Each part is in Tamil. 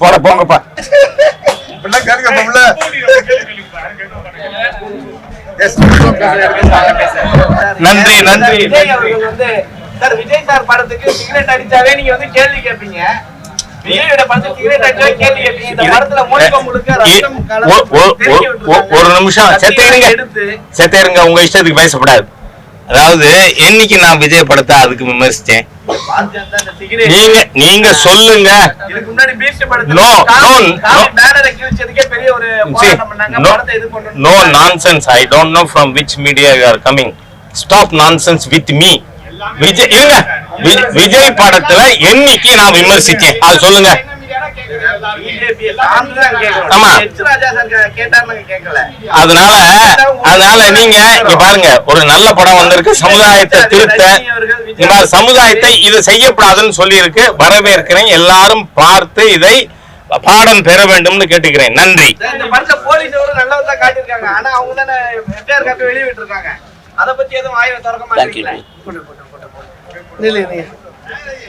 போட போங்கப்பா நன்றி நன்றி. விஜய் அவர்கள் வந்து சார் விஜய் சார் படத்துக்கு சிகரெட் அடிச்சாவே நீங்க வந்து கேள்வி கேட்பீங்க. ஒரு நிமிஷம் செத்த இருங்க. எடுத்து செத்த இருங்க உங்க இஷ்டத்துக்கு பேசப்படாது. அதாவது என்னைக்கு நான் விஜய் படத்தை அதுக்கு விமர்சிச்சேன். cigarette- நீங்க நீங்க சொல்லுங்க. படத்தை இது பண்றோம் no nonsense. I don't know from which media you are coming. Stop nonsense with me. Vijay we- Vijay படத்துல என்னைக்கு நான் விமர்சிச்சேன். அது சொல்லுங்க. அதனால அதனால நீங்க இங்க பாருங்க ஒரு நல்ல படம் வந்திருக்கு. சமுதாயத்தை திருத்த சமுதாயத்தை இது செய்யக்கூடாதுன்னு சொல்லி இருக்கு வரவேற்கிறேன். எல்லாரும் பார்த்து இதை பாடம் பெற வேண்டும்னு கேட்டுக்கிறேன். நன்றி. இந்த படத்துல போலீஸோட நல்லதா காட்டியிருக்காங்க. ஆனா அவங்க தானே எஃப்ஐஆர் காப்பி வெளியே விட்டுருக்காங்க அதை பத்தி எதுவும் ஆய்வு திறக்க மாட்டீங்களா?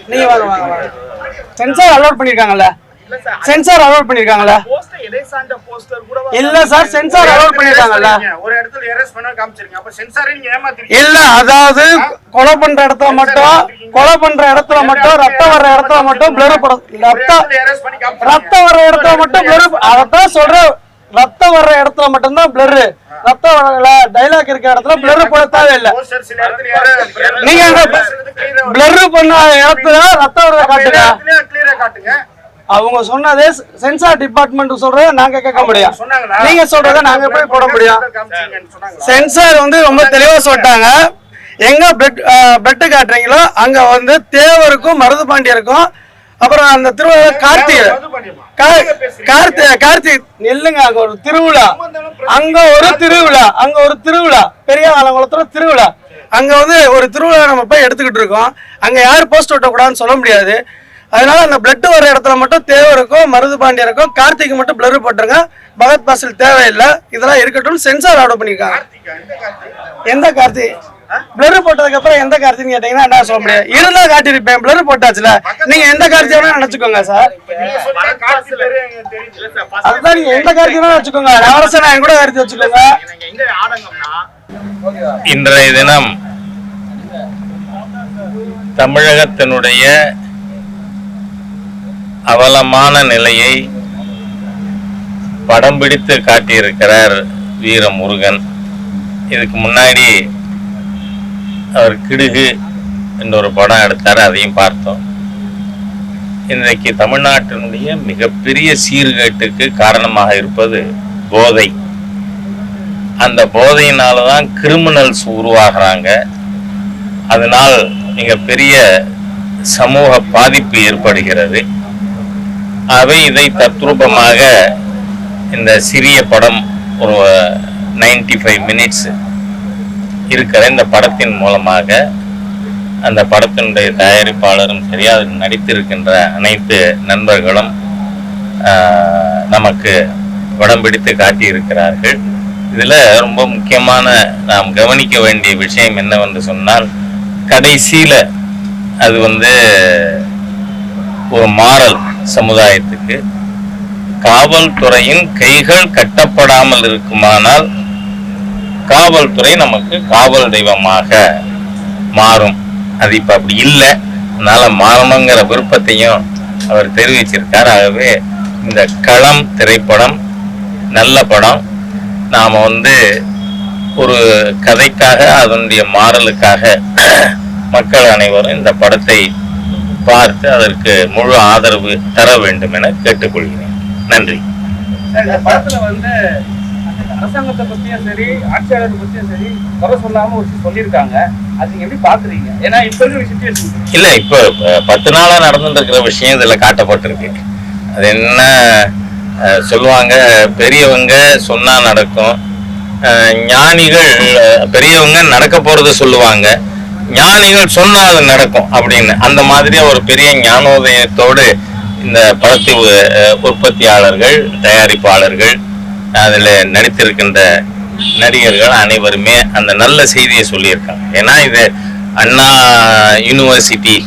நீங்க வாங்க வாங்க வாங்க. சென்சார் அலோட் பண்ணிருக்காங்கல்ல? சென்சார் அலோட் பண்ணிருக்காங்கல்ல? இல்ல சார் சென்சார் அலோட் பண்ணிருக்காங்கல்ல? ஒரு இடத்துல எரேஸ் பண்ண காமிச்சிருங்க அப்ப சென்சாரே நீங்க ஏமாத்துறீங்க இல்ல அதாவது கொலை பண்ற இடத்துல மட்டும் கொலை பண்ற இடத்துல மட்டும் ரத்தம் வர்ற இடத்துல மட்டும் ப்ளர் படம் ரத்தம் ரத்தம் வர்ற இடத்துல மட்டும் ப்ளர் அதத்தான் சொல்றேன். ரத்தம் வர்ற இடத்துல மட்டும்தான் பிளர் ரத்தம் வரல டைலாக் இருக்க இடத்துல பிளர் போட தேவையில்லை. நீங்க பிளர் பண்ண இடத்துல ரத்தம் வர்ற அப்ப எல்லா காட்டுங்க. அவங்க சொன்னதே சென்சார் டிபார்ட்மெண்ட் சொல்றத நாங்க கேட்க முடியும். நீங்க சொல்றத நாங்க போய் போட முடியும். சென்சார் வந்து ரொம்ப தெளிவா சொல்லிட்டாங்க. எங்க பெட் பெட்டு காட்டுறீங்களோ அங்க வந்து தேவருக்கும் மருது பாண்டியருக்கும் அப்புறம் அந்த திருவிழா கார்த்திகை கா- கார்த்தி கார்த்திக் நெல்லுங்க அங்க ஒரு திருவிழா. அங்க ஒரு திருவிழா. அங்க ஒரு திருவிழா. பெரிய ஆலங்குளத்துல திருவிழா. அங்க வந்து ஒரு திருவிழா நம்ம போய் எடுத்துக்கிட்டு இருக்கோம். அங்க யார் போஸ்ட் ஒட்டக்கூடாதுன்னு சொல்ல முடியாது. அதனால அந்த பிளட் வர இடத்துல மட்டும் தேவருக்கும் மருது பாண்டியருக்கும் கார்த்திக் மட்டும் பிளர் போட்டுருங்க. பகத் பாசில் தேவையில்லை. இதெல்லாம் இருக்கட்டும். சென்சார் ஆர்டர் பண்ணிருக்காங்க. எந்த கார்த்திக் பிளர் போட்டதுக்கு அப்புறம் எந்த கார்த்தின்னு கேட்டீங்கன்னா என்ன சொல்ல முடியாது. இருந்தா காட்டியிருப்பேன். பிளர் போட்டாச்சுல. நீங்க எந்த கார்த்தி வேணா நினைச்சுக்கோங்க சார் நீங்க அதுதான் நீங்க எந்த கார்த்தி வேணா வச்சுக்கோங்க நவரச நாயன் கூட கார்த்தி வச்சுக்கோங்க. இன்றைய தினம் தமிழகத்தினுடைய அவலமான நிலையை படம் பிடித்து காட்டியிருக்கிறார் வீர முருகன் இதுக்கு முன்னாடி அவர் கிடுகு என்ற ஒரு படம் எடுத்தார் அதையும் பார்த்தோம். இன்றைக்கு தமிழ்நாட்டினுடைய மிகப்பெரிய சீர்கேட்டுக்கு காரணமாக இருப்பது போதை. அந்த போதையினால தான் கிரிமினல்ஸ் உருவாகிறாங்க. அதனால் மிகப்பெரிய சமூக பாதிப்பு ஏற்படுகிறது. அவை இதை தத்ரூபமாக இந்த சிறிய படம் ஒரு 95 ஃபைவ் மினிட்ஸ் இருக்கிற இந்த படத்தின் மூலமாக அந்த படத்தினுடைய தயாரிப்பாளரும் சரி அதில் நடித்திருக்கின்ற அனைத்து நண்பர்களும் நமக்கு படம் பிடித்து காட்டியிருக்கிறார்கள். இதில் ரொம்ப முக்கியமான நாம் கவனிக்க வேண்டிய விஷயம் என்னவென்று சொன்னால் கடைசியில் அது வந்து ஒரு மாறல் சமுதாயத்துக்கு. காவல்துறையின் கைகள் கட்டப்படாமல் இருக்குமானால் காவல்துறை நமக்கு காவல் தெய்வமாக மாறும். அது இப்போ அப்படி இல்லை. அதனால மாறணுங்கிற விருப்பத்தையும் அவர் தெரிவிச்சிருக்கார். ஆகவே இந்த களம் திரைப்படம் நல்ல படம் நாம் வந்து ஒரு கதைக்காக அதனுடைய மாறலுக்காக மக்கள் அனைவரும் இந்த படத்தை பார்த்து அதற்கு முழு ஆதரவு தர வேண்டும் என கேட்டுக்கொள்கிறேன். நன்றி. படத்துல வந்து அரசாங்கத்தை பத்தியும் சரி ஆட்சியாளரை பத்தியும் சரி குறை சொல்லாம ஒரு சில சொல்லியிருக்காங்க. அது எப்படி பாக்குறீங்க? ஏன்னா இப்ப இருக்கிற சுச்சுவேஷன் இல்ல இப்போ பத்து நாளா நடந்துட்டு இருக்கிற விஷயம் இதுல காட்டப்பட்டிருக்கு. அது என்ன சொல்லுவாங்க பெரியவங்க சொன்னா நடக்கும். ஞானிகள் பெரியவங்க நடக்க போறத சொல்லுவாங்க. ஞானிகள் சொன்னா அது நடக்கும் அப்படின்னு. அந்த மாதிரி ஒரு பெரிய ஞானோதயத்தோடு இந்த படத்தை உற்பத்தியாளர்கள் தயாரிப்பாளர்கள் அதில் நடித்திருக்கின்ற நடிகர்கள் அனைவருமே அந்த நல்ல செய்தியை சொல்லியிருக்காங்க. ஏன்னா இது அண்ணா யூனிவர்சிட்டி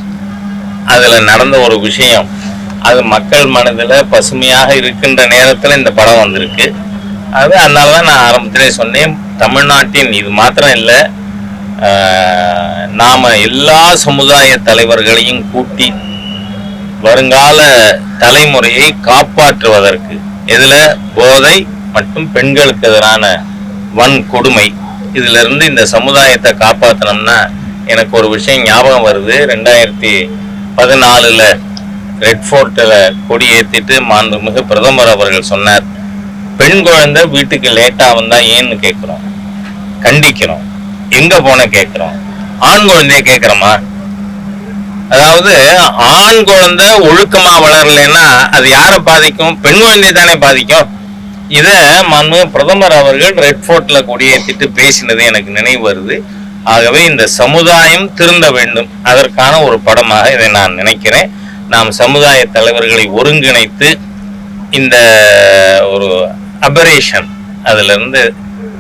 அதில் நடந்த ஒரு விஷயம். அது மக்கள் மனதில் பசுமையாக இருக்கின்ற நேரத்தில் இந்த படம் வந்திருக்கு. அது அதனால தான் நான் ஆரம்பத்திலே சொன்னேன் தமிழ்நாட்டின் இது மாத்திரம் இல்லை நாம் எல்லா சமுதாய தலைவர்களையும் கூட்டி வருங்கால தலைமுறையை காப்பாற்றுவதற்கு இதில் போதை மற்றும் பெண்களுக்கு எதிரான வன்கொடுமை. இதிலிருந்து இருந்து இந்த சமுதாயத்தை காப்பாற்றணும்னா எனக்கு ஒரு விஷயம் ஞாபகம் வருது. ரெண்டாயிரத்தி பதினாலில் ரெட் ஃபோர்ட்டில் கொடி ஏற்றிட்டு மாண்புமிகு பிரதமர் அவர்கள் சொன்னார் பெண் குழந்தை வீட்டுக்கு லேட்டாக வந்தால் ஏன்னு கேட்குறோம். கண்டிக்கிறோம். எங்க போன கேட்கிறோம் ஆண் குழந்தைய கேட்குறோமா அதாவது ஆண் குழந்தை ஒழுக்கமா வளரலைன்னா அது யாரை பாதிக்கும்? பெண் குழந்தை தானே பாதிக்கும்? இத மனு பிரதமர் அவர்கள் ரெட் ஃபோர்ட்ல கொடியேற்றிட்டு பேசினது எனக்கு நினைவு வருது. ஆகவே இந்த சமுதாயம் திருந்த வேண்டும். அதற்கான ஒரு படமாக இதை நான் நினைக்கிறேன். நாம் சமுதாய தலைவர்களை ஒருங்கிணைத்து இந்த ஒரு அபரேஷன் அதுல இருந்து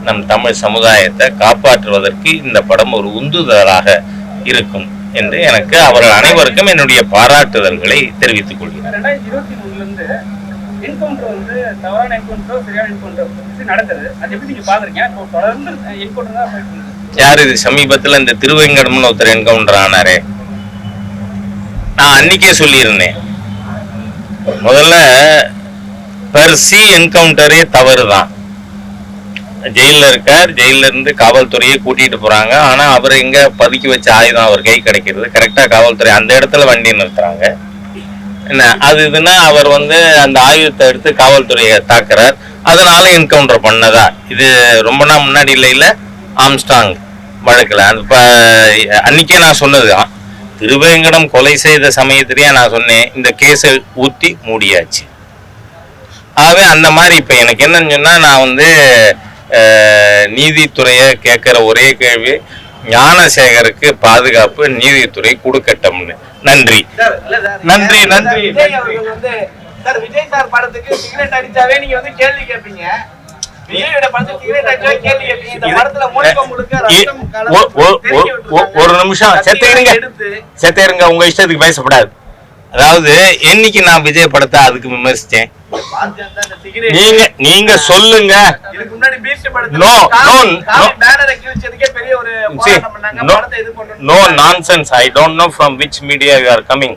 நம் தமிழ் சமுதாயத்தை காப்பாற்றுவதற்கு இந்த படம் ஒரு உந்துதலாக இருக்கும் என்று எனக்கு அவர்கள் அனைவருக்கும் என்னுடைய பாராட்டுதல்களை தெரிவித்துக் கொள்கிறேன். என்கவுண்டர் வந்து தவறான என்கவுண்டரோ சரியான என்கவுண்டர் நடக்குது. அது எப்படி நீங்க பாக்குறீங்க? இப்போ தொடர்ந்து என்கவுண்டர் தான் போயிட்டு இருக்கு. யார் இது சமீபத்தில் இந்த திருவேங்கடம்னு ஒருத்தர் என்கவுண்டர் ஆனாரே? நான் அன்னைக்கே சொல்லியிருந்தேன். முதல்ல பெர்சி என்கவுண்டரே தவறு தான் ஜெயிலில் இருக்கார். ஜெயிலில் இருந்து காவல்துறையை கூட்டிகிட்டு போகிறாங்க ஆனால் அவர் இங்கே பதுக்கி வச்ச ஆயுதம் அவர் கை கிடைக்கிறது. கரெக்டாக காவல்துறை அந்த இடத்துல வண்டி நிறுத்துறாங்க. என்ன அது இதுன்னா அவர் வந்து அந்த ஆயுதத்தை எடுத்து காவல்துறையை தாக்குறார். அதனால என்கவுண்டர் பண்ணதா? இது ரொம்ப நாள் முன்னாடி இல்லை இல்லை ஆம்ஸ்டாங் வழக்கில். அது இப்போ அன்னைக்கே நான் சொன்னது தான். திருவேங்கடம் கொலை செய்த சமயத்திலேயே நான் சொன்னேன் இந்த கேஸை ஊற்றி மூடியாச்சு. ஆகவே அந்த மாதிரி இப்போ எனக்கு என்னன்னு சொன்னால் நான் வந்து நீதித்துறையை கேட்குற ஒரே கேள்வி ஞானசேகருக்கு பாதுகாப்பு நீதித்துறை கொடுக்கட்டும்னு. நன்றி. நன்றி, நன்றி, சார் விஜய் சார் படத்துக்கு சிகரெட் அடிச்சாவே நீங்க வந்து கேள்வி கேட்பீங்க. ஒரு நிமிஷம். எடுத்து செத்தேருங்க உங்க இஷ்டத்துக்கு பேசப்படாது. அதாவது என்னைக்கு நான் விஜய் படத்தை அதுக்கு விமர்சிச்சேன். நீங்க நீங்க சொல்லுங்க. பண்றோம் no nonsense. I don't know from which media you are coming.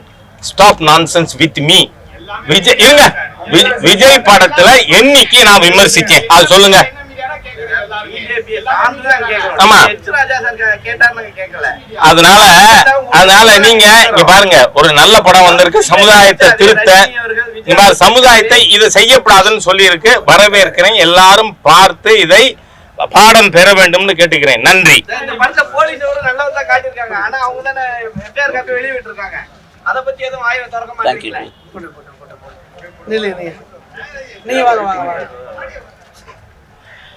Stop nonsense with me. Vijay இருங்க. விஜய் படத்துல என்னைக்கு நான் விமர்சிச்சேன் அது சொல்லுங்க. ஆமா. அதனால அதனால நீங்க இங்க பாருங்க ஒரு நல்ல படம் வந்திருக்கு. சமுதாயத்தை திருத்த. சமுதாயத்தை இது செய்யக்கூடாதுன்னு சொல்லி இருக்கு வரவேற்கிறேன். எல்லாரும் பார்த்து இதை பாடம் பெற வேண்டும்னு கேட்டுக்கிறேன். நன்றி. நீங்க வாங்க வாங்க வாங்க கொலை குற்றத்தை ஆதரிக்கிறேன்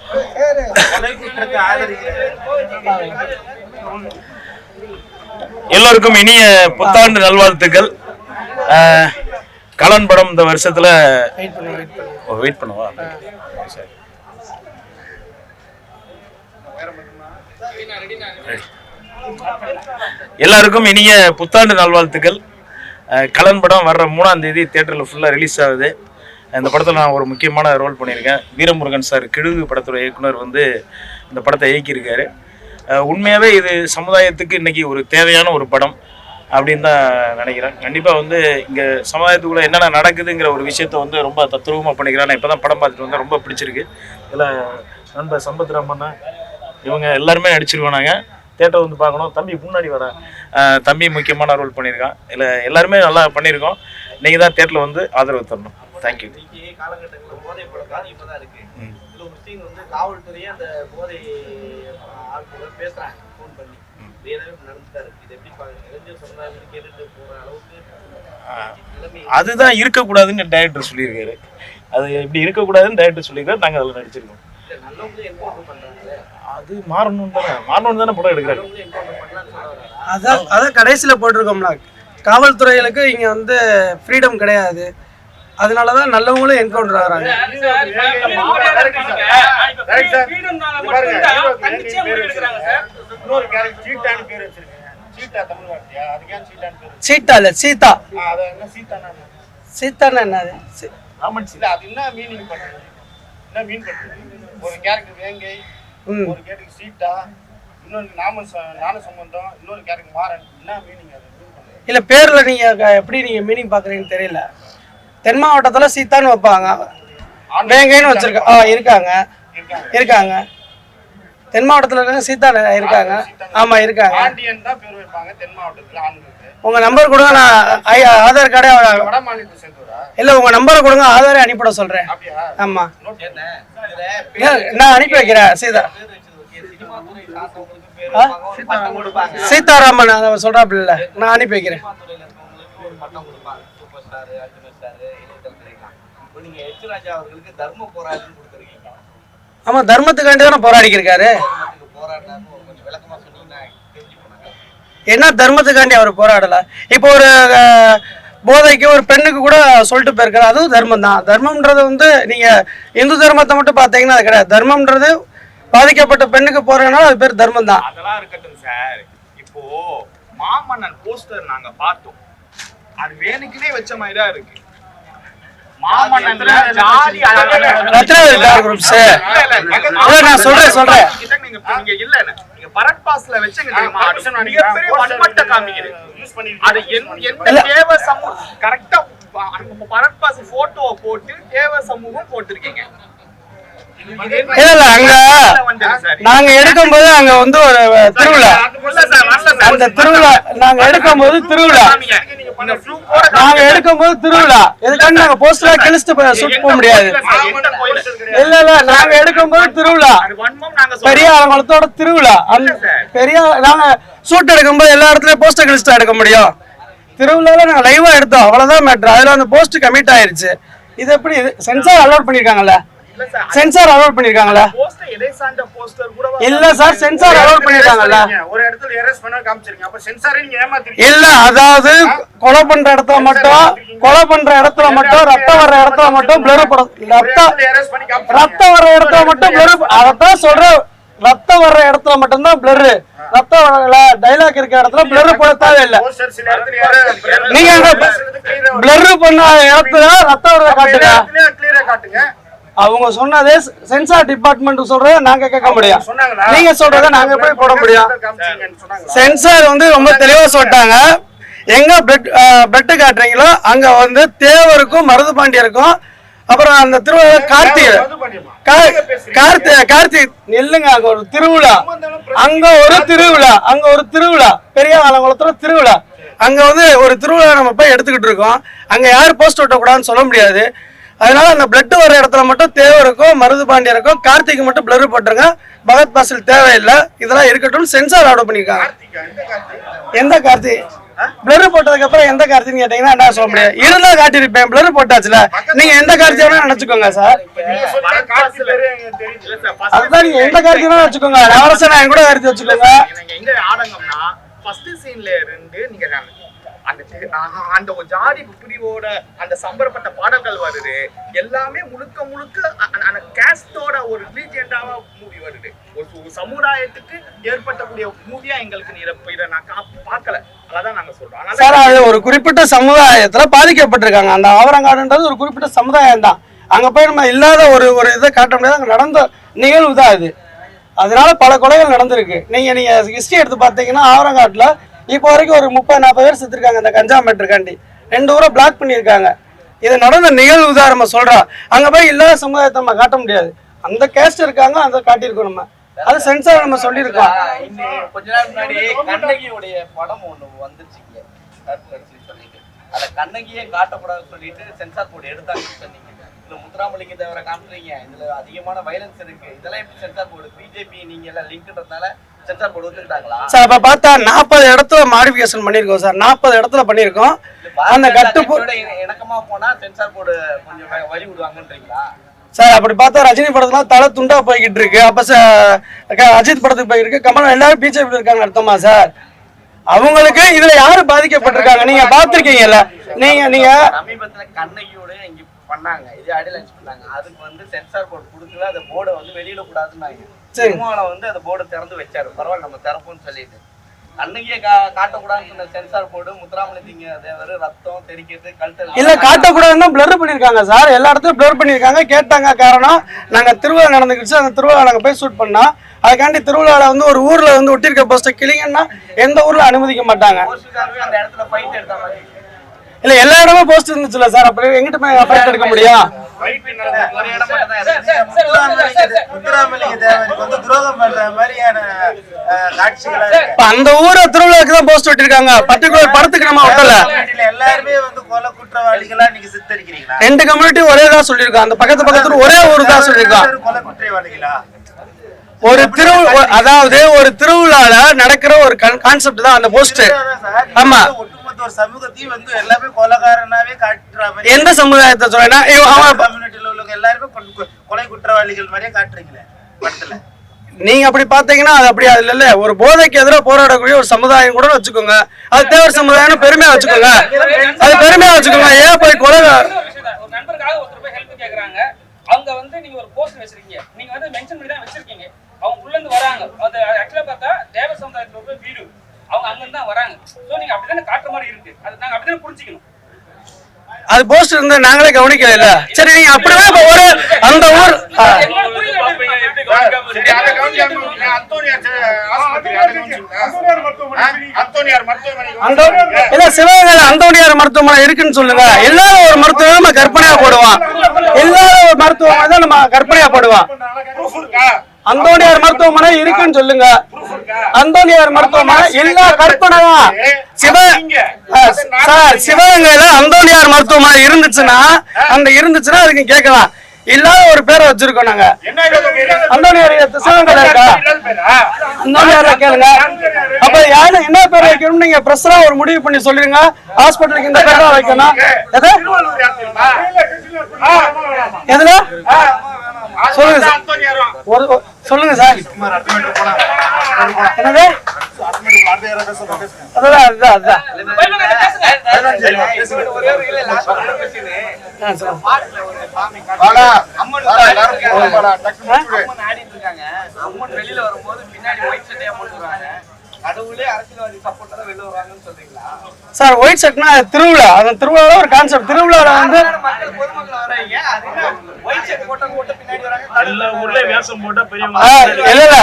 எல்லோருக்கும் இனிய புத்தாண்டு நல்வாழ்த்துக்கள். கலன் படம் இந்த வருஷத்துல வெயிட் பண்ணுவா? சரி. எல்லாருக்கும் இனிய புத்தாண்டு நல்வாழ்த்துக்கள். கலன் படம் வர்ற மூணாம் தேதி தேட்டரில் ஃபுல்லாக ரிலீஸ் ஆகுது. இந்த படத்தில் நான் ஒரு முக்கியமான ரோல் பண்ணியிருக்கேன். வீரமுருகன் சார் கிடுகு படத்தோட இயக்குனர் வந்து இந்த படத்தை இயக்கியிருக்காரு. உண்மையாகவே இது சமுதாயத்துக்கு இன்றைக்கி ஒரு தேவையான ஒரு படம் அப்படின்னு தான் நினைக்கிறேன். கண்டிப்பாக வந்து இங்கே சமுதாயத்துக்குள்ளே என்னென்ன நடக்குதுங்கிற ஒரு விஷயத்த வந்து ரொம்ப தத்ரூபமாக பண்ணிக்கிறேன் நான் இப்போ தான் படம் பார்த்துட்டு வந்து ரொம்ப பிடிச்சிருக்கு. இதில் நண்பர் சம்பத் ராமண்ணா இவங்க எல்லாருமே நடிச்சிருக்கோம் நாங்கள் தேட்டர் வந்து பார்க்கணும். தம்பி முன்னாடி வர தம்பி முக்கியமான ரோல் பண்ணியிருக்கான். இல்லை எல்லாருமே நல்லா பண்ணியிருக்கோம். நீங்கள் தான் தேட்டரில் வந்து ஆதரவு தரணும். தேங்க்யூ இன்னைக்கு காலகட்டங்களில் போதை பழக்கம் இப்பதான் இருக்கு. இதுல ஒரு சீன் வந்து காவல்துறையே அந்த போதை ஆட்கள் பேசுறாங்க ஃபோன் பண்ணி. அதுதான் இருக்கக்கூடாதுன்னு டைரக்டர் சொல்லியிருக்காரு. அது இப்படி இருக்கக்கூடாதுன்னு டைரக்டர் சொல்லியிருக்காரு. நாங்கள் அதில் நடிச்சிருக்கோம். அது மாறணும் தானே. மாறணும் தானே படம் எடுக்கிறாங்க? அதான் அதான் கடைசியில போட்டிருக்கோம்ல. காவல்துறைகளுக்கு இங்க வந்து ஃப்ரீடம் கிடையாது. அதனால தான் நல்லவங்களும் என்கவுண்டர் ஆகிறாங்க. இன்னொரு கேரக்டர் சீட்டான்னு பேர் வச்சிருக்கீங்க சீட்டா தமிழ் வார்த்தையா அதுக்கு ஏன் சீட்டான்னு பேர் சீட்டா இல்ல சீதா. ஆ, அது என்ன சீட்டானா சீத்தான என்னது சி- இல்ல அது என்ன மீனிங் பண்றது? என்ன மீன் பண்றது? ஒரு கேரக்டர் வேங்கை ம். ஒரு கேரக்டர் சீட்டா இன்னொரு நாம ஞான சம்பந்தம் இன்னொரு கேரக்டர் மாறன் என்ன மீனிங் அது? இல்ல பேர்ல நீங்க எப்படி நீங்க மீனிங் பாக்குறீங்கன்னு தெரியல. தென் மாவட்டத்துல சீத்தான்னு வைப்பாங்க. வேங்கைன்னு வச்சிருக்க ஆ இருக்காங்க. இருக்காங்க. தென் மாவட்டத்துல இருக்காங்க. சீதா இருக்காங்க ஆமா இருக்காங்க. பாண்டியன் தான் பேர் வைப்பாங்க தென் மாவட்டத்துல ஆண்களுக்கு. உங்க நம்பர் கொடுங்க நான் ஆதார் கார்டே இல்ல உங்க நம்பரை கொடுங்க ஆதாரே அனுப்பிட சொல்றேன். அப்படியா? ஆமா. என்ன? இதுல இல்ல, நான் அனுப்பி வைக்கிறேன் சீதா. சீதாராமன் அதை சொல்றாப்புல. நான் அனுப்பி வைக்கிறேன். இப்போ நீங்க எச் ராஜா அவர்களுக்கு தர்ம போராட்டம் கொடுத்துருக்கீங்க. ஆமா தர்மத்துக்காண்டி தானே போராடிக்கு இருக்காரு. என்ன தர்மத்துக்காண்டி அவர் போராடல? இப்போ ஒரு போதைக்கு ஒரு பெண்ணுக்கு கூட சொல்லிட்டு போயிருக்காரு. அதுவும் தர்மம் தான். தர்மம்ன்றது வந்து நீங்க இந்து தர்மத்தை மட்டும் பார்த்தீங்கன்னா அது கிடையாது. தர்மம்ன்றது பாதிக்கப்பட்ட பெண்ணுக்கு போறதுனால அது பேர் தர்மம் தான். அதெல்லாம் இருக்கட்டும் சார். இப்போ மாமன்னன் போஸ்டர் நாங்க பார்த்தோம். அது வேணுக்குனே வச்ச மாதிரி தான் இருக்கு. நான் சொல்றேன், சொல்றேன். நீங்க இல்ல நீங்க பரட் பாஸ்ல வச்சங்க தெரியுமா? மிகப்பெரிய வன்மட்ட காமிக்குது. அது என் எந்த. தேவ சமூகம் கரெக்டா பரட் பாஸ் போட்டோவை போட்டு தேவ சமூகம் போட்டிருக்கீங்க. இல்ல இல்ல அங்க நாங்க எடுக்கும் நாங்க எடுக்கும்போது அங்க வந்து ஒரு திருவிழா. அந்த திருவிழா நாங்க எடுக்கும்போது திருவிழா. நாங்க எடுக்கும் போது நாங்க எடுக்கும்போது திருவிழா. எதுக்காண்டி நாங்க போஸ்டரா கிழிச்சிட்டு சுட்டு போக முடியாது. இல்ல இல்ல நாங்க நாங்க எடுக்கும்போது திருவிழா. பெரிய ஆலங்குளத்தோட திருவிழா. அந்த பெரிய நாங்க ஷூட் எடுக்கும்போது எல்லா இடத்துலயும் போஸ்டர் கிழிச்சிட்டா எடுக்க முடியும். திருவிழால நாங்க லைவா எடுத்தோம். அவ்வளவுதான் மேட்ரு அதுல அந்த போஸ்ட் கமிட் ஆயிருச்சு. இது எப்படி சென்சார் அலோட் பண்ணிருக்காங்கல்ல? சென்சார் அலோட் கூடவா? இல்ல சார் சென்சார் அலோட் பண்ணிருக்காங்கல்ல? ஒரு இடத்துல erase பண்ண காமிச்சிருக்கீங்க. அப்ப சென்சாரே நீங்க ஏமாத்திருக்கீங்க. இல்ல அதாவது கொலை பண்ற இடத்துல மட்டும் கொலை பண்ற இடத்துல மட்டும் ரத்தம் வர்ற இடத்துல மட்டும் பிளர் ரத்தம். ரத்தம் வர்ற இடத்துல மட்டும் பிளர் அதத்தான் சொல்றேன். ரத்தம் வர்ற இடத்துல மட்டும்தான் பிளர் ரத்தம் வரல டைலாக் இருக்க இடத்துல பிளர் போட தேவையில்லை. நீங்க. பிளர் பண்ண இடத்துல ரத்தம் வர்றத காட்டுங்க. அவங்க சொன்னதே சென்சார் டிபார்ட்மெண்ட் சொல்றத நாங்க கேட்க முடியும்? நீங்க சொல்றத நாங்க போய் போட முடியும்? சென்சார் வந்து ரொம்ப தெளிவா சொல்லிட்டாங்க. எங்க பெட் பெட்டு காட்டுறீங்களோ அங்க வந்து தேவருக்கும் மருது பாண்டியருக்கும் அப்புறம் அந்த திருவிழா கார்த்திகை மது பண்ணியமா? கா- கார்த்தி கார்த்தி நெல்லுங்க அங்க ஒரு திருவிழா. அங்க ஒரு திருவிழா. அங்க ஒரு திருவிழா. பெரிய ஆலங்குளத்துல திருவிழா. அங்க வந்து ஒரு திருவிழா நம்ம போய் எடுத்துக்கிட்டு இருக்கோம். அங்க யார் போஸ்ட் ஒட்டக்கூடாதுன்னு சொல்ல முடியாது. அதனால அந்த பிளட் வர இடத்துல மட்டும் தேவருக்கும் மருது பாண்டியருக்கும் கார்த்திக் மட்டும் பிளர் போட்டுருங்க. பகத் பாசில் தேவையில்லை. இதெல்லாம் இருக்கட்டும் சென்சார் ஆர்டர் பண்ணியிருக்காங்க எந்த கார்த்தி? பிளர் போட்டதுக்கு அப்புறம் எந்த கார்த்தின்னு கேட்டீங்கன்னா என்ன சொல்ல முடியாது. இருந்தா காட்டியிருப்பேன். பிளர் போட்டாச்சுல. நீங்க எந்த கார்த்தி வேணா நினைச்சுக்கோங்க சார். அதுதான் நீங்க எந்த கார்த்தி வேணா வச்சுக்கோங்க நவரசன் என் கூட கார்த்தி வச்சுக்கோங்க. அந்த- அந்த அந்த ஒரு ஜாதி பிரிவோட அந்த சம்பரப்பட்ட பாடல்கள் வருது. எல்லாமே முழுக்க முழுக்க அந்த கேஸ்டோட ஒரு ரிலீஜியண்டாவா மூவி வருது. ஒரு சமுதாயத்துக்கு ஏற்பட்டக்கூடிய மூவியா எங்களுக்கு நீ இதை- இதை நான் கா- பார்க்கல. சார் அது ஒரு குறிப்பிட்ட சமுதாயத்துல பாதிக்கப்பட்டிருக்காங்க. அந்த ஆவரங்காடுன்றது ஒரு குறிப்பிட்ட சமுதாயம் தான் அங்க போய் நம்ம இல்லாத ஒரு ஒரு இதை காட்ட முடியாது. அங்க நடந்த நிகழ்வு தான் இது அதனால பல கொலைகள் நடந்திருக்கு. நீங்க நீங்க ஹிஸ்டரி எடுத்து பார்த்தீங்கன்னா ஆவரங்காட்டுல இப்போ வரைக்கும் ஒரு முப்பது நாற்பது பேர் செத்துருக்காங்க அந்த கஞ்சா மெட்ருக்காண்டி ரெண்டு ஊரை பிளாக் பண்ணியிருக்காங்க. இது நடந்த நிகழ்வு தான் நம்ம சொல்றோம் அங்க போய் இல்லாத சமுதாயத்தை நம்ம காட்ட முடியாது. அந்த கேஸ்ட் இருக்காங்க அந்த காட்டியிருக்கோம் நம்ம. அது சென்சார் நம்ம சொல்லியிருக்கோம். இன்னும் கொஞ்ச நாள் முன்னாடி கண்ணகியுடைய படம் ஒண்ணு வந்துருச்சுங்க சொல்லிட்டு. அத கண்ணகியே காட்டக்கூடாது சொல்லிட்டு சென்சார் போர்டு எடுத்தாங்கன்னு சொன்னீங்க. இதுல முத்துராமலிங்க தேவரை காமிக்கிறீங்க. இதுல அதிகமான வைலன்ஸ் இருக்கு. இதெல்லாம் எப்படி சென்சார் போர்டு பிஜேபி நீங்க எல்லாம் லிங்க்ன்றதுனால சார் இப்போ பார்த்தா நாற்பது இடத்துல மாடிஃபிகேஷன் பண்ணியிருக்கோம் சார். நாற்பது இடத்துல பண்ணியிருக்கோம். அந்த கட்டுப்போ கட்டுப்போட இணக்கமா போனா சென்சார் போர்டு கொஞ்சம் வழி விடுவாங்கன்றீங்களா சார் அப்படி பார்த்தா ரஜினி படத்துல தலை துண்டா போய்கிட்டு இருக்கு. அப்ப அஜித் படத்துக்கு போயிருக்கு. கமல் எல்லாரும் பிஜேபி இருக்காங்க அர்த்தமா சார்? அவங்களுக்கு இதுல யாரு பாதிக்கப்பட்டிருக்காங்க? நீங்க பாத்திருக்கீங்கல்ல நீங்க நீங்க சமீபத்துல கண்ணகியோட இங்க பண்ணாங்க. இதே அடி லஞ்ச் பண்ணாங்க. அதுக்கு வந்து சென்சார் போர்டு கொடுக்கல. அந்த போர்டை வந்து வெளியிட கூடாதுன்னாங்க சினிமாவில் வந்து அந்த போர்டை திறந்து வச்சாரு. பரவாயில்ல நம்ம திறப்போம்னு சொல்லிட்டு. அன்னைக்கே காட்டக்கூடாதுன்னு சொன்ன சென்சார் போர்டு முத்துராமலிங்க தேவர் ரத்தம் தெரிக்கிறது கழுத்து இல்ல காட்டக்கூடாதுன்னு பிளர் பண்ணிருக்காங்க சார். எல்லா இடத்துலயும் பிளர் பண்ணிருக்காங்க. கேட்டாங்க காரணம் நாங்க திருவிழா நடந்துக்கிச்சு அந்த திருவிழா நாங்க போய் ஷூட் பண்ணோம் அதுக்காண்டி திருவிழால வந்து ஒரு ஊர்ல வந்து ஒட்டியிருக்க போஸ்ட கிளிங்கன்னா எந்த ஊர்ல அனுமதிக்க மாட்டாங்க. அந்த இடத்துல ஃபைட் எடுத்த மாதிரி. இல்ல எல்லா இடமும் போஸ்ட் இருந்துச்சுல சார்? அப்புறம் எங்கிட்ட போய் ஃபைட் எடுக்க முடியும் அந்த ஊரை திருவிழாக்கு தான் போஸ்ட் ஒட்டிருக்காங்க பர்டிகுலர் படத்துக்கு நம்ம ஒட்டல. எல்லாருமே வந்து கொலை குற்றவாளிகளா நீங்க சித்தரிக்கிறீங்களா ரெண்டு கம்யூனிட்டி ஒரே தான் சொல்லியிருக்கோம் அந்த பக்கத்து பக்கத்துல ஒரே ஊர் தான் சொல்லியிருக்கோம் கொலை குற்றவாளிகளா ஒரு திரு அதாவது ஒரு திருவிழால நடக்கிற ஒரு கான்செப்ட் தான் அந்த போஸ்ட் ஆமா. நீங்க ஒட்டுமொத்த ஒரு சமூகத்தையும் வந்து எல்லாமே கொலைகாரனாவே காட்டுற மாதிரி எந்த சமுதாயத்தை சொல்றேன்னா இவன் அவன் கம்யூனிட்டில உள்ளவங்க எல்லாருமே கொ- கொலை குற்றவாளிகள் மாதிரியே காட்டுறீங்களே படத்துல. நீங்க அப்படி பாத்தீங்கன்னா அது அப்படி அது இல்ல ஒரு போதைக்கு எதிராக போராடக்கூடிய ஒரு சமுதாயம் கூட வச்சுக்கோங்க. அது தேவர் சமுதாயம் பெருமையா வச்சுக்கோங்க. அது பெருமையா வச்சுக்கோங்க. ஏன் போய் கொலை. ஒரு நண்பருக்காக ஒருத்தர் போய் ஹெல்ப் கேக்குறாங்க. அவங்க வந்து நீங்க ஒரு போஸ்ட் வச்சிருக்கீங்க. நீங்க வந்து மென்ஷன் பண்ணி தான் வச்சிருக்கீங்க. அவங்க உள்ள இருந்து வராங்க. அது ஆக்சுவலா பார்த்தா தேவ சமுதாயத்துல போய் வீடு. அவங்க அங்க இருந்து தான் வராங்க. சோ நீங்க அப்படிதானே காட்டுற மாதிரி இருக்கு? அது நாங்க அப்படிதானே புரிஞ்சுக்கணும். அது போஸ்ட் இருந்து நாங்களே கவனிக்கல இல்ல? சரி நீங்க அப்படியே இப்ப ஒரு அந்த ஊர் கவனிக்காம இருக்கீங்க. அந்தோனியார் மருத்துவமனை அந்த இல்ல சிவகங்கையில அந்தோணியார் மருத்துவமனை இருக்குன்னு சொல்லுங்க. எல்லாரும் ஒரு மருத்துவம் நம்ம கற்பனையா போடுவோம் எல்லாரும் ஒரு மருத்துவமனை தான் நம்ம கற்பனையா போடுவோம் அந்தோனியார் அந்தோணியார் மருத்துவமனை இருக்குன்னு சொல்லுங்க. அந்தோனியார் அந்தோணியார் மருத்துவமனை எல்லா கற்பனை சிவ ஆ, சார் சிவகங்கையில அந்தோணியார் மருத்துவமனை இருந்துச்சுன்னா அந்த இருந்துச்சுன்னா அதுக்கு கேட்கலாம். இல்லாத ஒரு பேரை வச்சிருக்கோம் நாங்க? அந்தோணியார் சிவகங்கையில இருக்கா? அந்தோணியார்ல கேளுங்க. அப்ப யாரு என்ன பேர் வைக்கணும் நீங்க பிரஸ்ரா ஒரு முடிவு பண்ணி சொல்லிருங்க. ஹாஸ்பிட்டலுக்கு இந்த பேர் தான் வைக்கணும். எது? எதுல. சொல்லுங்க சார். ஒரு- சொல்லுங்க சார். என்னது? அம்மன் இருக்காங்க வெளியில வரும்போது பின்னாடி ஒயிட் சட்டையா போட்டு சார் ஒயிட் ஷர்ட்னா திருவிழா அந்த திருவிழாவில் ஒரு கான்செப்ட் திருவிழாவில் வந்து அது என்ன ஒயிட் ஷர்ட் போட்டவங்க மட்டும் பின்னாடி வராங்க. எல்லா ஊர்லயும் வேஷம் போட்டா பெரியவங்க ஆ, இல்ல இல்ல.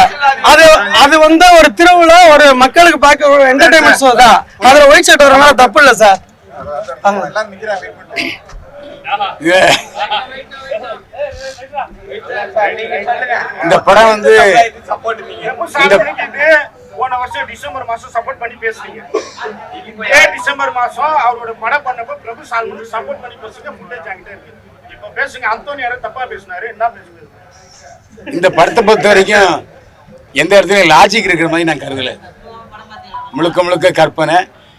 அது அது வந்து ஒரு திருவிழா ஒரு மக்களுக்கு பார்க்க ஒரு என்டர்டைன்மெண்ட் ஷோ தான். அதுல ஒயிட் ஷர்ட் வரனால தப்பு இல்ல சார். இந்த படம் வந்து போன வருஷம் டிசம்பர் மாசம் சப்போர்ட் பண்ணி பேசுறீங்க இதே டிசம்பர் மாசம் அவரோட படம் பண்ணப்ப பிரபு சால்மனுக்கு சப்போர்ட் பண்ணி பேசுங்க ஃபுட்டேஜ் ஆகிட்டே இருக்கு. பேசுங்க. அந்தோனியார தப்பா பேசினாரு. என்ன இந்த படத்தை பொறுத்த வரைக்கும் எந்த இடத்துலையும் லாஜிக் இருக்கிற மாதிரி நான் கருதல. முழுக்க முழுக்க கற்பனை.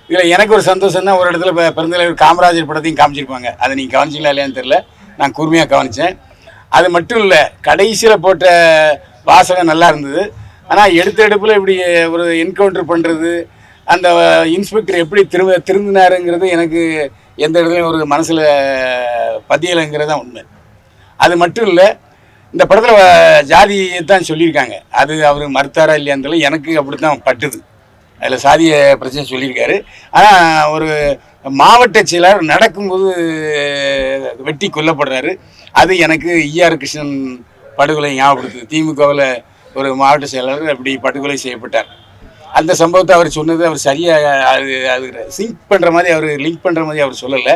இதில் எனக்கு ஒரு சந்தோஷம்னா ஒரு இடத்துல இப்போ பெருந்தலைவர் காமராஜர் படத்தையும் காமிச்சிருப்பாங்க. அதை நீங்கள் கவனிச்சிங்களா இல்லையான்னு தெரில நான் கூர்மையாக கவனித்தேன் அது மட்டும் இல்லை கடைசியில் போட்ட வாசகம் நல்லா இருந்தது. ஆனால் எடுத்த எடுப்பில் இப்படி ஒரு என்கவுண்டர் பண்ணுறது அந்த இன்ஸ்பெக்டர் எப்படி திரும்ப திருந்தினாருங்கிறது எனக்கு எந்த இடத்துலையும் ஒரு மனசில் பதியலைங்கிறது தான் உண்மை. அது மட்டும் இல்லை இந்த படத்தில் ஜாதியை தான் சொல்லியிருக்காங்க. அது அவர் மறுத்தாரா இல்லையான்னு எனக்கு அப்படி தான் பட்டுது. அதில் சாதிய பிரச்சனை சொல்லியிருக்காரு. ஆனால் ஒரு மாவட்ட செயலாளர் நடக்கும்போது வெட்டி கொல்லப்படுறாரு. அது எனக்கு ஈஆர் கிருஷ்ணன் படுகொலை ஞாபகப்படுத்துது. திமுகவில் ஒரு மாவட்ட செயலாளர் அப்படி படுகொலை செய்யப்பட்டார். அந்த சம்பவத்தை அவர் சொன்னது அவர் சரியாக அது அது சிங்க் பண்ணுற மாதிரி அவர் லிங்க் பண்ணுற மாதிரி அவர் சொல்லலை.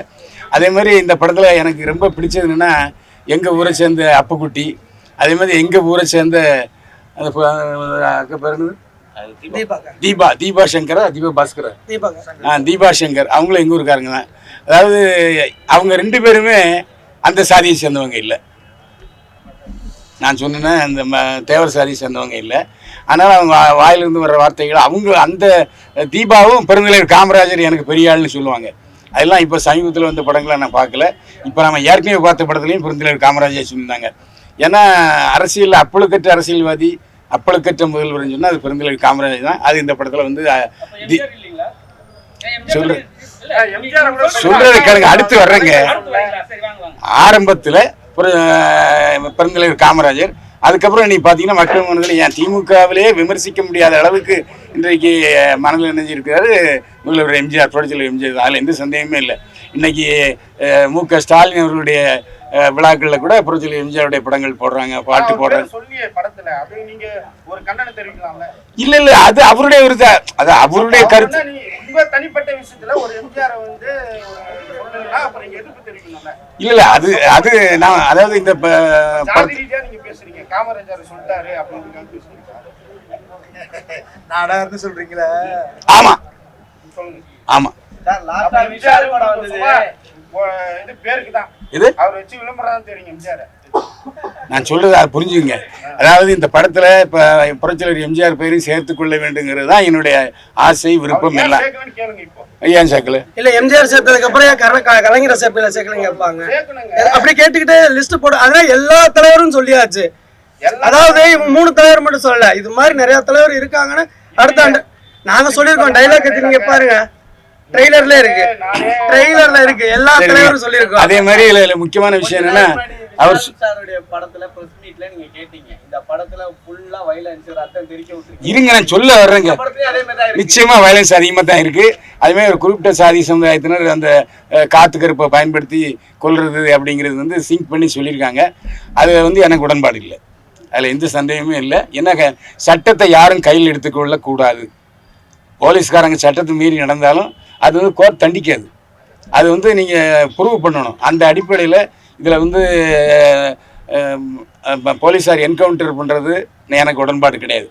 அதே மாதிரி இந்த படத்தில் எனக்கு ரொம்ப பிடிச்சது என்னென்னா எங்கள் ஊரை சேர்ந்த அப்பக்குட்டி அதே மாதிரி எங்கள் ஊரை சேர்ந்த அந்த பேர் தீபா. தீபா சங்கரா தீபா பாஸ்கரா? ஆ தீபா சங்கர் அவங்களும் எங்கள் ஊருக்காரங்க தான். அதாவது அவங்க ரெண்டு பேருமே அந்த சாதியை சேர்ந்தவங்க இல்லை. நான் சொன்னேன்னா அந்த ம தேவர் சாதியை சேர்ந்தவங்க இல்லை. ஆனால் அவங்க வாயிலிருந்து வர்ற வார்த்தைகள் அவங்க அந்த தீபாவும் பெருந்தலைவர் காமராஜர் எனக்கு பெரிய ஆள்னு சொல்லுவாங்க. அதெல்லாம் இப்போ சமீபத்தில் வந்த படங்களை நான் பார்க்கல. இப்போ நம்ம ஏற்கனவே பார்த்த படத்துலையும் பெருந்தலைவர் காமராஜர் சொல்லியிருந்தாங்க. ஏன்னா அரசியல் அப்பழுக்கற்ற அரசியல்வாதி அப்பழுக்கற்ற முதல்வர்னு சொன்னால் அது பெருந்தலைவர் காமராஜர் தான். அது இந்த படத்தில் வந்து கூட சொல்றதை கேளுங்க அடுத்து வர்றேங்க? சரி ஆரம்பத்தில் பெருந்தலைவர் காமராஜர். அதுக்கப்புறம் நீ பார்த்தீங்கன்னா மக்கள் மனதில் ஏன் திமுகவிலே விமர்சிக்க முடியாத அளவுக்கு இன்றைக்கு மனதில் நினைஞ்சிருக்கிறாரு முதல்வர் எம்ஜிஆர் புரட்சியில் எம்ஜிஆர். அதில் எந்த சந்தேகமே இல்லை. இன்னைக்கு மு க ஸ்டாலின் அவர்களுடைய விழாக்களில் கூட புரட்சியில் எம்ஜிஆருடைய படங்கள் போடுறாங்க பாட்டு போடுறாங்க. இல்ல இல்ல அது அவருடைய ஒரு அது அவருடைய கருத்து. அப்படின்னா நீ உங்க தனிப்பட்ட விஷயத்துல ஒரு எம்ஜிஆர் வந்து அப்புறம் எதிர்ப்பு தெரிவிக்கணும்ல? இல்ல இல்ல அது அது நான் அதாவது இந்த நீங்க பேசுறீங்க. காமராஜர் சொல்லிட்டாரு அப்படின்னு பேசுறீங்க நானா இருந்து சொல்றீங்களா? ஆமா. சொல்லுங்க. ஆமா. இது பேருக்கு தான். இது அவர் வச்சு விளம்பரம் தான் தெரியும் எம்ஜிஆர். நான் சொல்றது அதை புரிஞ்சுங்க அதாவது இந்த படத்துல இப்ப புரட்சியாளர் எம்ஜிஆர் பெயரையும் சேர்த்துக் கொள்ள வேண்டுங்கிறது தான் என்னுடைய ஆசை விருப்பம் எல்லாம். ஏன் சேர்க்கல? இல்ல எம்ஜிஆர் சேர்த்ததுக்கு அப்புறம் கலைஞரை சேர்ப்பில சேர்க்கலன்னு கேட்பாங்க. அப்படி கேட்டுக்கிட்டே லிஸ்ட் போடு. அதெல்லாம் எல்லா தலைவரும் சொல்லியாச்சு. அதாவது இவங்க மூணு தலைவர் மட்டும் சொல்லல. இது மாதிரி நிறைய தலைவர் இருக்காங்கன்னு அடுத்த ஆண்டு நாங்க சொல்லியிருக்கோம். டைலாக் நீங்க பாருங்க. ட்ரெய்லர்ல இருக்கு. ட்ரெய்லர்ல இருக்கு. எல்லா தலைவரும் சொல்லியிருக்கோம். அதே மாதிரி இதுல முக்கியமான விஷயம் என்னன்னா அவர் சாருடைய படத்துல பிரஸ் மீட்ல நீங்க கேட்டீங்க. இந்த படத்துல ஃபுல்லா வயலன்ஸ் ரத்தம் தெரிக்க விட்டுருக்கீங்க. இருங்க நான் சொல்ல வர்றேங்க. நிச்சயமா வயலன்ஸ் அதிகமாக தான் இருக்கு. அதே மாதிரி ஒரு குறிப்பிட்ட சாதி சமுதாயத்தினர் அந்த காத்து கருப்பை பயன்படுத்தி கொல்றது அப்படிங்கிறது வந்து சிங்க் பண்ணி சொல்லியிருக்காங்க. அது வந்து எனக்கு உடன்பாடு இல்லை. அதில் எந்த சந்தேகமே இல்லை. என்ன சட்டத்தை யாரும் கையில் எடுத்துக்கொள்ள கூடாது போலீஸ்காரங்க சட்டத்தை மீறி நடந்தாலும் அது வந்து கோர்ட் தண்டிக்காது. அது வந்து நீங்கள் ப்ரூவ் பண்ணணும். அந்த அடிப்படையில் இதில் வந்து போலீஸார் என்கவுண்டர் பண்ணுறது எனக்கு உடன்பாடு கிடையாது.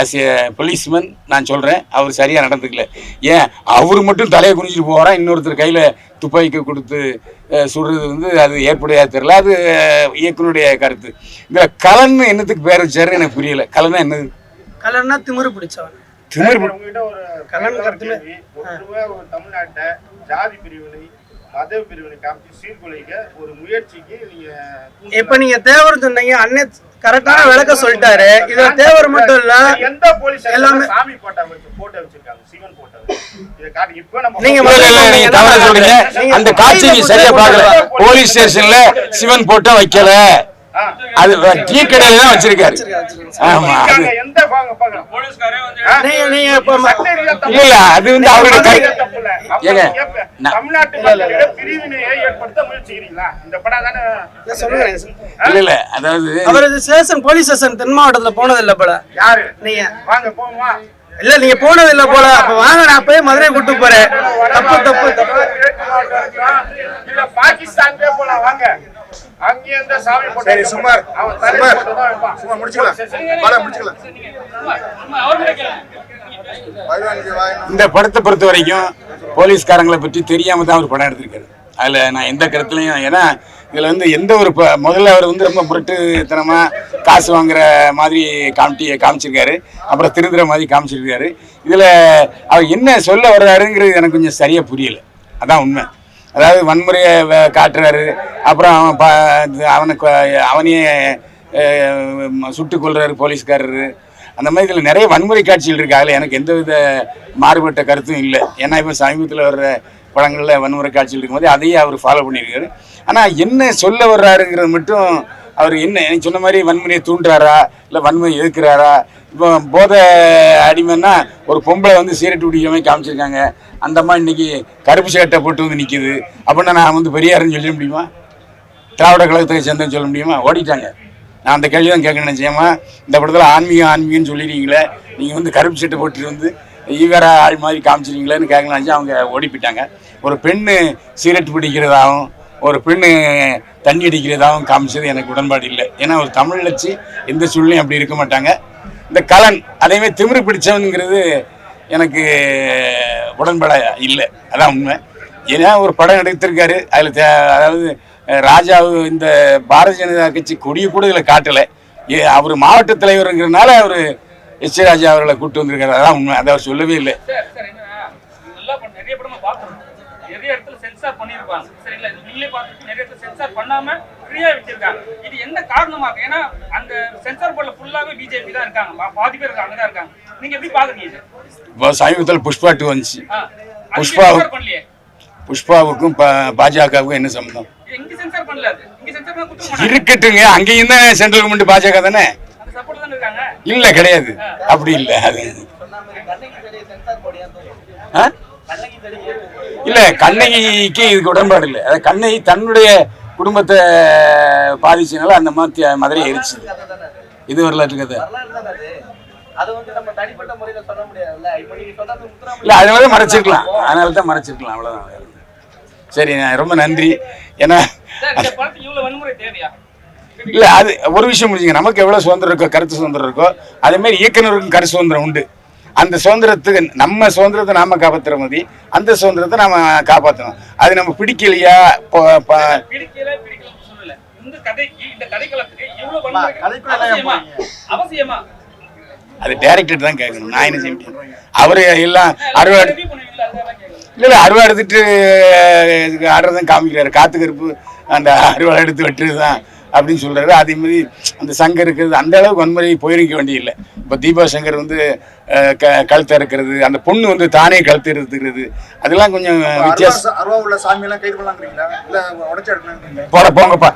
ஆஸ் ஏ போலீஸ்மேன் நான் சொல்கிறேன் அவர் சரியாக நடந்துக்கல. ஏன்? அவர் மட்டும் தலையை குனிஞ்சிட்டு போகிறான் இன்னொருத்தர் கையில் துப்பாக்கி கொடுத்து சுடுறது வந்து அது ஏற்புடையா தெரில அது இயக்குனுடைய இயக்குனருடைய கருத்து. இதில் கலன்னு என்னத்துக்கு பேர் வச்சாரு? எனக்கு புரியல. கலனா என்னது? கலன்னா திமிரு பிடிச்சவன். திமிர் உங்ககிட்ட ஒரு கலன் ஒரு கருத்துல- கேள்வி. ஒற்றுமையா ஒரு தமிழ்நாட்டை ஜாதி பிரிவினை மத பிரிவினை காமிச்சு சீர்குலைக்க ஒரு முயற்சிக்கு நீங்க இப்ப நீங்க தேவர் சொன்னீங்க அண்ணன் கரெக்டான விளக்க சொல்லிட்டாரு. இதுல தேவர் மட்டும் இல்ல எந்த போலீஸ் எல்லாமே- சாமி போட்டோ வச்சு போட்டோ வச்சிருக்காங்க? சிவன் போட்டோ இதை காட்டி இப்ப நம்ம நீங்க நீங்க தவறா சொல்றீங்க. அந்த காட்சி நீ சரியா பார்க்கல. போலீஸ் ஸ்டேஷன்ல சிவன் போட்டோ வைக்கல. அது டீ கடையில தான் வச்சிருக்காரு. ஆமா இல்ல அது. வந்து அவருடைய சட்ட கருத்து ரீதியா தப்பு இல்ல. அப்ப ஏங்க, கேப்பேன். நான்- தமிழ்நாட்டு மக்களிட பிரிவினையை ஏற்படுத்த முயற்சிக்கிறீங்களா? இந்த படம் தானே இல்ல, சொல்லுங்க. இல்ல இல்ல அதாவது அவர் ஸ்டேஷன் போலீஸ் ஸ்டேஷன் தென் மாவட்டத்துல போனது இல்ல போல. யாரு? நீங்க. வாங்க போமா இல்ல நீங்க போனது இல்ல போல. அப்ப வாங்க நான் போய் மதுரை கூட்டு போறேன். தப்பு தப்பு தப்பு. இல்ல பாகிஸ்தான் போலாம் வாங்க. அங்கே சாமி சரி. சும்மா முடிச்சுக்கலாம். வாடா முடிச்சுக்கலாம். இந்த படத்தை பொறுத்த வரைக்கும் போலீஸ்காரங்களை பற்றி தெரியாம தான் அவர் படம் எடுத்திருக்காரு. அதுல நான் எந்த கருத்துலையும் ஏன்னா இதுல வந்து எந்த ஒரு ப- முதல்ல அவர் வந்து ரொம்ப முரட்டுத்தனமா காசு வாங்குற மாதிரி காமிட்டி காமிச்சிருக்காரு. அப்புறம் திருந்துற மாதிரி காமிச்சிருக்காரு. இதுல அவர் என்ன சொல்ல வர்றாருங்கிறது எனக்கு கொஞ்சம் சரியா புரியல. அதான் உண்மை. அதாவது வன்முறையை காட்டுறாரு. அப்புறம் அவன் ப இது அவனுக்கு அவனையே சுட்டு கொள்றாரு போலீஸ்காரரு. அந்த மாதிரி இதில் நிறைய வன்முறை காட்சிகள் இருக்கு. அதில் எனக்கு எந்த வித மாறுபட்ட கருத்தும் இல்லை. ஏன்னா இப்போ சமீபத்தில் வர்ற படங்களில் வன்முறை காட்சிகள் இருக்கும்போது அதையே அவர் ஃபாலோ பண்ணியிருக்காரு. ஆனால் என்ன சொல்ல வர்றாருங்கிறது மட்டும் அவர் என்ன? எனக்கு சொன்ன மாதிரி வன்முறையை தூண்டுறாரா? இல்லை வன்முறை எதிர்க்கிறாரா? இப்போ போதை அடிமைன்னா ஒரு பொம்பளை வந்து சீரட்டு மாதிரி காமிச்சிருக்காங்க. அந்த மாதிரி இன்னைக்கு கருப்பு சேட்டை போட்டு வந்து நிற்கிது அப்படின்னா நான் வந்து பெரியாருன்னு சொல்ல முடியுமா? திராவிட கழகத்தை சேர்ந்தேன்னு சொல்ல முடியுமா? ஓடிட்டாங்க. நான் அந்த கேள்வி தான் கேட்க நினச்சேம்மா இந்த படத்தில் ஆன்மீகம் ஆன்மீகம்னு சொல்லிடுறீங்களே நீங்கள் வந்து கருப்பு சட்டை போட்டு வந்து ஈவர ஆள் மாதிரி காமிச்சிருக்கீங்களேன்னு கேட்க நினச்சி அவங்க ஓடி போயிட்டாங்க. ஒரு பெண்ணு சீரட் பிடிக்கிறதாகவும் ஒரு பெண்ணு தண்ணி அடிக்கிறதாகவும் காமிச்சது எனக்கு உடன்பாடு இல்லை. ஏன்னா ஒரு தமிழ் லட்சி எந்த சூழ்நிலையும் அப்படி இருக்க மாட்டாங்க. இந்த கலன் அதேமாதிரி திமிரு பிடிச்சவனுங்கிறது எனக்கு உடன்பாட இல்லை. அதான் உண்மை. ஏன்னா ஒரு படம் எடுத்திருக்காரு. அதில் அதாவது ராஜா இந்த பாரதிய ஜனதா கட்சி கொடியை கூட இதில் காட்டலை. அவர் மாவட்ட தலைவருங்கிறனால அவர் எச் ராஜா அவர்களை கூட்டு வந்திருக்காரு. அதான் உண்மை. அதை அவர் சொல்லவே இல்லை. நிறைய இடத்துல சென்சார் பண்ணியிருப்பாங்க சரிங்களா? இது நீங்களே பார்த்துட்டு நிறைய இடத்துல சென்சார் பண்ணாம ஃப்ரீயா வச்சிருக்காங்க இது என்ன காரணமாக? ஏன்னா அந்த சென்சார் போர்டில் ஃபுல்லாவே பிஜேபி தான் இருக்காங்க. பா- பாதி பேர் அங்கே தான் இருக்காங்க. நீங்க எப்படி பாக்குறீங்க சமீபத்தில் புஷ்பா டூ வந்துச்சு. புஷ்பா- புஷ்பாவுக்கும் பாஜகவுக்கும் என்ன சம்மந்தம் இங்க சென்சார் பண்ணல அது. இங்க சென்சார் பண்ண குற்றம் பண்ணாங்க. இருக்கட்டுங்க. அங்கேயும் தான் சென்ட்ரல் கவர்மெண்ட் பாஜக தானே? அந்த சப்போர்ட் தானே இருக்காங்க? இல்ல கிடையாது. அப்படி இல்ல. அது. இல்லை இல்ல கண்ணகிக்கு இதுக்கு உடன்பாடு இல்லை. அதாவது கண்ணகி தன்னுடைய குடும்பத்தை பாதிச்சனால அந்த மாதிரி மதுரை எரிச்சு இது வரலாற்று கதை. வரலாறு அது வந்து தான் மறைச்சிருக்கலாம். அதனால தான் மறைச்சிருக்கலாம். அவ்வளவுதான். சரி ரொம்ப நன்றி. ஏன்னா சார் அது ஒரு விஷயம் முடிஞ்சுங்க நமக்கு எவ்வளவு சுதந்திரம் இருக்கோ கருத்து சுதந்திரம் இருக்கோ அதே மாதிரி கருத்து சுதந்திரம் உண்டு. அந்த சுதந்திரத்துக்கு நம்ம சுதந்திரத்தை நாம காப்பாத்துற மாதிரி அந்த சுதந்திரத்தை நாம காப்பாற்றணும் அது நம்ம பிடிக்கலையா? அது டைரக்டர் தான் கேட்கணும். நான் என்ன செய்ய முடியும்? அவரு எல்லாம் அறுவடை இல்ல இல்ல அறுவடை எடுத்துட்டு இதுக்கு ஆடுறதான் காமிக்கிறாரு. காத்து கருப்பு அந்த அறுவடை எடுத்து வெட்டுறதுதான். அப்படின்னு சொல்றாரு. அதே மாதிரி அந்த சங்கம் இருக்கிறது அந்த அளவுக்கு வன்முறை போயிருக்க வேண்டியதில்லை இப்போ தீபா சங்கர் வந்து க கழுத்து அறுக்கிறது அந்த பொண்ணு வந்து தானே கழுத்து எடுத்துக்கிறது அதெல்லாம் கொஞ்சம் வித்தியாசம் அருவா உள்ள சாமி எல்லாம் கைது பண்ணலாங்கிறீங்களா இல்ல உடச்சு எடுக்கலாங்கிறீங்களா போட போங்கப்பா.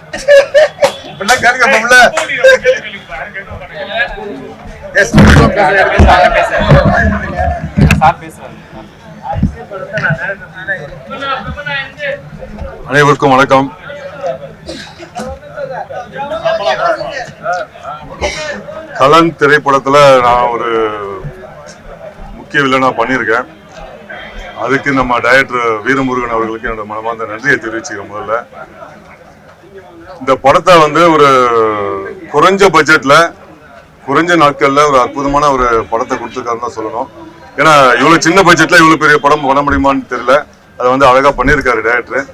அனைவருக்கும் வணக்கம். கலன் திரைப்படத்தில் நான் ஒரு முக்கிய வில்லனாக பண்ணியிருக்கேன். அதுக்கு நம்ம டைரக்டர் வீரமுருகன் அவர்களுக்கு என்னோட மனமார்ந்த நன்றியை தெரிவிச்சுக்கிறேன் முதல்ல. இந்த படத்தை வந்து ஒரு குறைஞ்ச பட்ஜெட்டில் குறைஞ்ச நாட்களில் ஒரு அற்புதமான ஒரு படத்தை கொடுத்துருக்காருன்னு தான் சொல்லணும். ஏன்னா இவ்வளோ சின்ன பட்ஜெட்டில் இவ்வளோ பெரிய படம் பண்ண முடியுமான்னு தெரியல. அதை வந்து அழகாக பண்ணியிருக்காரு டைரக்டர்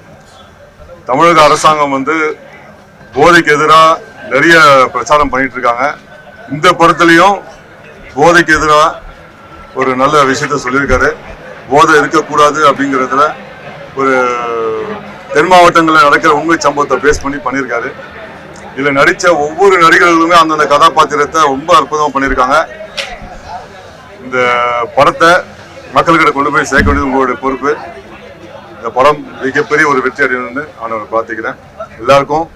தமிழக அரசாங்கம் வந்து போதைக்கு எதிராக நிறைய பிரச்சாரம் பண்ணிட்டு இருக்காங்க இந்த படத்துலையும் போதைக்கு எதிராக ஒரு நல்ல விஷயத்த சொல்லியிருக்காரு. போதை இருக்கக்கூடாது அப்படிங்கிறதுல ஒரு தென் மாவட்டங்களில் நடக்கிற உண்மை சம்பவத்தை பேஸ் பண்ணி பண்ணியிருக்காரு. இதில் நடித்த ஒவ்வொரு நடிகர்களுமே அந்தந்த கதாபாத்திரத்தை ரொம்ப அற்புதமாக பண்ணியிருக்காங்க. இந்த படத்தை மக்கள்கிட்ட கொண்டு போய் சேர்க்க வேண்டியது உங்களுடைய பொறுப்பு. இந்த படம் மிகப்பெரிய ஒரு வெற்றி அடையணும்னு நான் பிரார்த்திக்கிறேன். எல்லாருக்கும்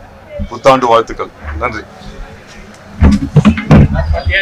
புத்தாண்டு வாழ்த்துக்கள். நன்றி.